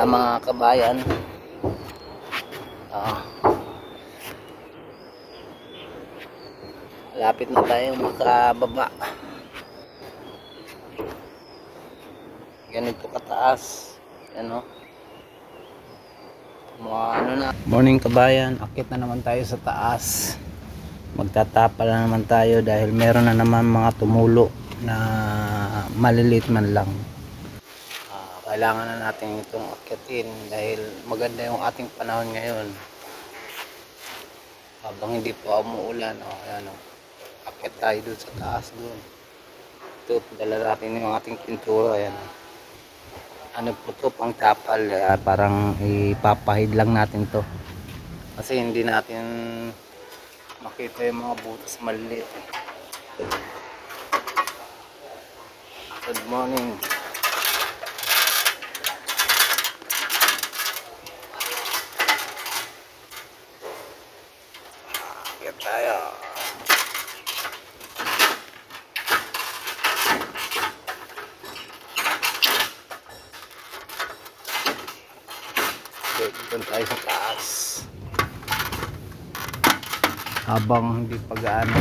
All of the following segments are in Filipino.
ah, mga kabayan. Ah. Lapit na tayo makababa. Ganito kataas. Ano? Mga ano na. Morning kabayan, akit na naman tayo sa taas. Magtatapa na naman tayo dahil meron na naman mga tumulo na maliliit man lang. Kailangan na natin itong akitin dahil maganda yung ating panahon ngayon. Habang hindi pa umuulan, oh, ayan, oh. akit tayo dun sa taas dun. Ito, dala natin yung ating pintura, ayan. oh. Ano po to, pang tapal, kaya parang ipapahid lang natin to. Kasi hindi natin makita yung mga butas maliliit. eh. Good morning. Kaya tayo. Okay, doon tayo sa taas. Habang hindi pa gaano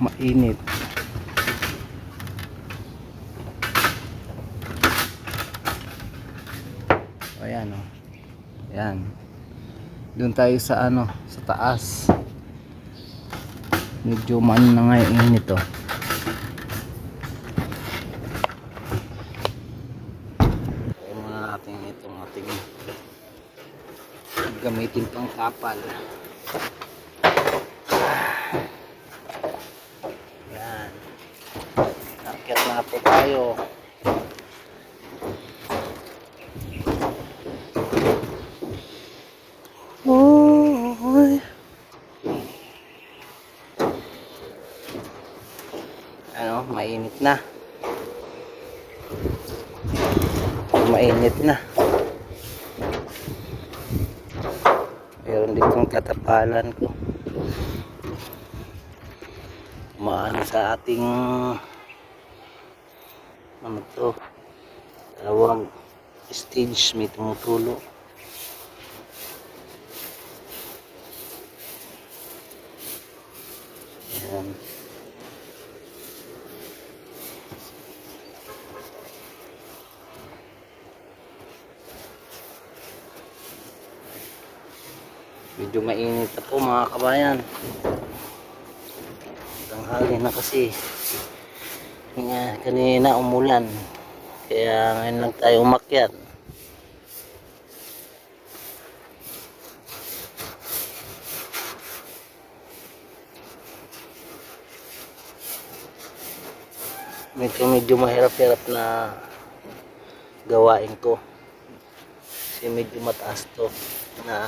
mainit. O yan o. Yan. Doon tayo sa ano, sa taas. Medyo man na nga yung init o. Kaya muna natin itong ating gamitin pang kapal. Yan. Nakit na po tayo. Oy. Ano, mainit na. Mainit na. Meron ditong katapalan ko. Maano sa ating ano to dalawang stage may tumutulo. Ayan. Medyo mainit na po mga kabayan. Tanghali na kasi. Nga, kanina umulan. Kaya ngayon lang tayo umakyat. Medyo medyo mahirap-hirap na gawain ko. Kasi medyo mataas to na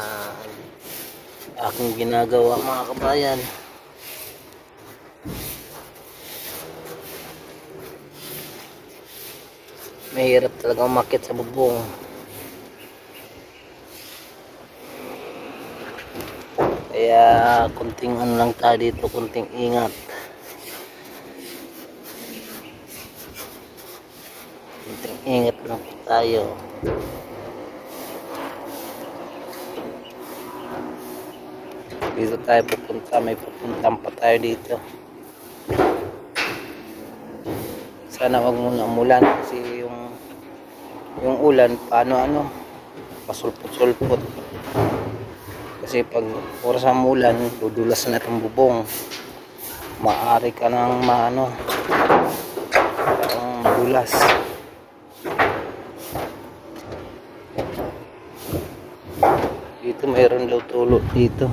aking ginagawa mga kabayan. Mahirap talaga umakit sa bubong. Kaya kunting ano lang tayo dito, kunting ingat. Kunting ingat lang tayo. Dito tayo pupunta, may pupuntan pa tayo dito. Sana wag muna umulan kasi yung yung ulan paano ano pasulpot-sulpot. Kasi pag oras ng ulan, dudulas na itong bubong. Maari ka nang maano ang madulas. Dito mayroon daw tulo dito.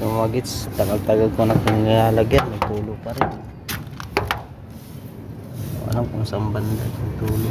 Yung mga gits, tagal-tagal ko na itong nilalagyan, may tulo pa rin. Alam kung saan banda yung tulo.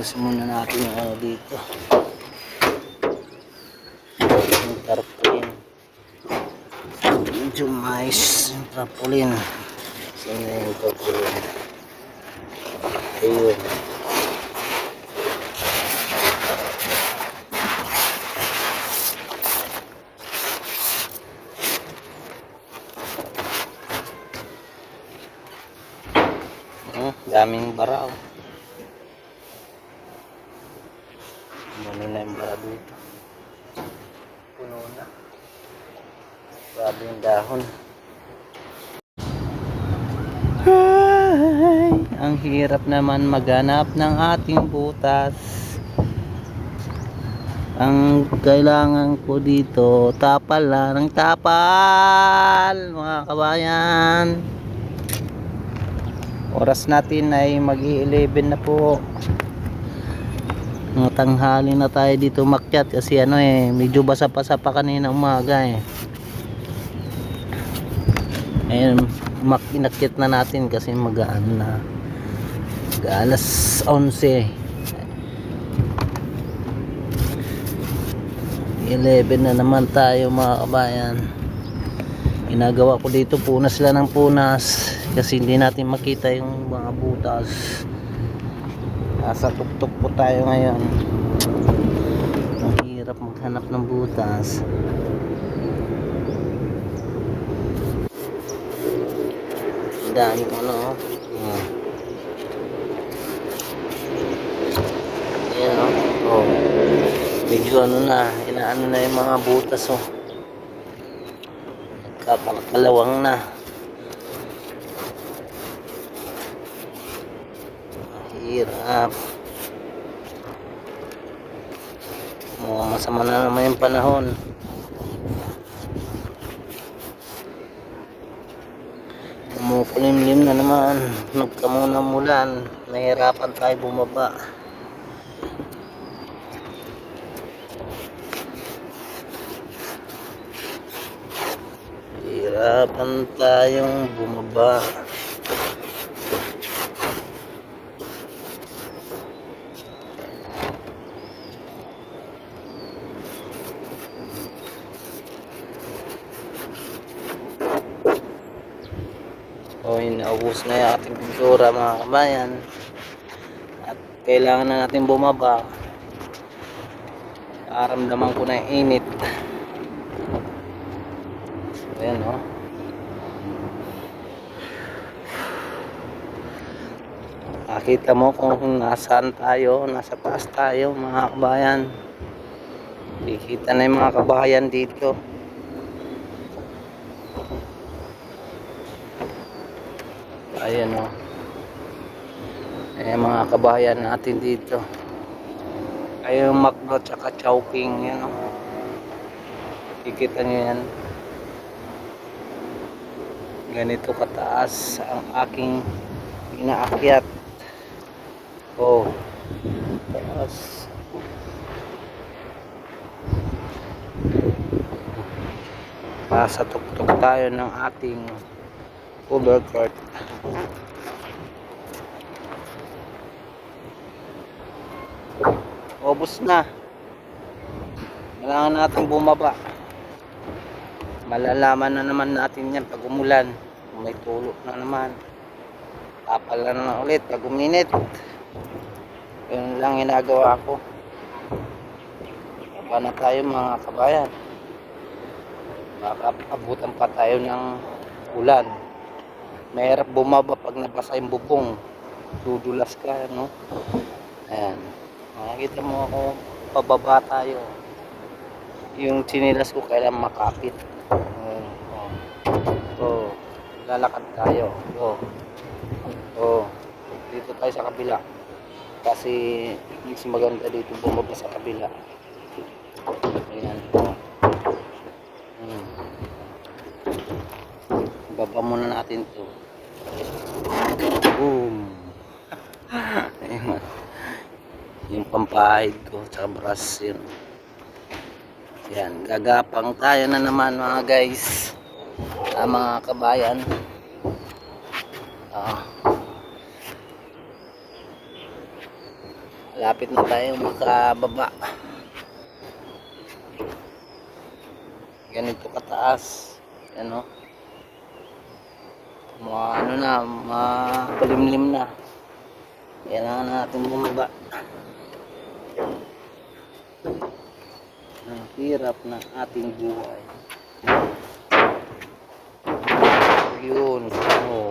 ayusin muna natin yung ano dito. Yung tarpaulin. Medyo mais yung tarpaulin. Saan na yung tarpaulin. Ayun. Hmm, daming bara oh. Ano na yung bara dito. Puno na. Grabe yung dahon. Ay, ang hirap naman maghanap ng ating butas. Ang kailangan ko dito, tapal lang ng tapal, mga kabayan. Oras natin ay mag-11 na po. Mga tanghali na tayo dito makyat kasi ano eh, medyo basa-basa pa kanina umaga eh. Ayun, mak inakyat na natin kasi magaan na. Mag alas 11. 11 na naman tayo mga kabayan. Ginagawa ko dito punas lang ng punas kasi hindi natin makita yung mga butas. Nasa tuktok po tayo ngayon. Ang hirap maghanap ng butas. Ang dami ano. oh. Ayan oh. oh. Medyo ano na, inaano na yung mga butas oh. Nagkakalawang na. Hirap. Mukhang masama na naman yung panahon. Kumukulimlim na naman. Nagkamuna mulan. Nahirapan tayo bumaba. Hirapan tayong bumaba. O, inaubos na yung ating pintura mga kabayan. At kailangan na natin bumaba. Aramdaman ko na yung init. Ayan o. Nakita mo kung nasaan tayo, nasa taas tayo mga kabayan. Kikita na yung mga kabayan dito. Ayan o. Ayan mga kabayan natin dito. Ayun Macdo tsaka Chowking. Yan o. Kikita nyo yan. Ganito kataas ang aking inaakyat. Oh. Taas. Pasa tuktok tayo ng ating overcourt. Obos na. Kailangan natin bumaba. Malalaman na naman natin yan pag umulan. May tulo na naman. Tapal na naman ulit pag uminit. Yun lang ginagawa ko. Baba na tayo mga kabayan. Baka abutan pa tayo ng ulan. Mahirap bumaba pag nabasa yung bubong. Dudulas ka, no? Ayan. Makikita mo ako, pababa tayo. Yung chinilas ko kailan makapit. Ayan. Oh. Oh. Lalakad tayo. Oh. Oh. Dito tayo sa kabila. Kasi mas maganda dito bumaba sa kabila. Ayan. Hmm. Baba muna natin to. Boom. Ayan. Yung pampahid ko, tsaka brush yun. Yan, gagapang tayo na naman mga guys. Ah, mga kabayan. Ah. Lapit na tayo makababa. Ganito kataas. Ano? Mga ano na, mapalimlim na. Kailangan natin bumaba. Ang hirap ng ating buhay. Yun. Oh.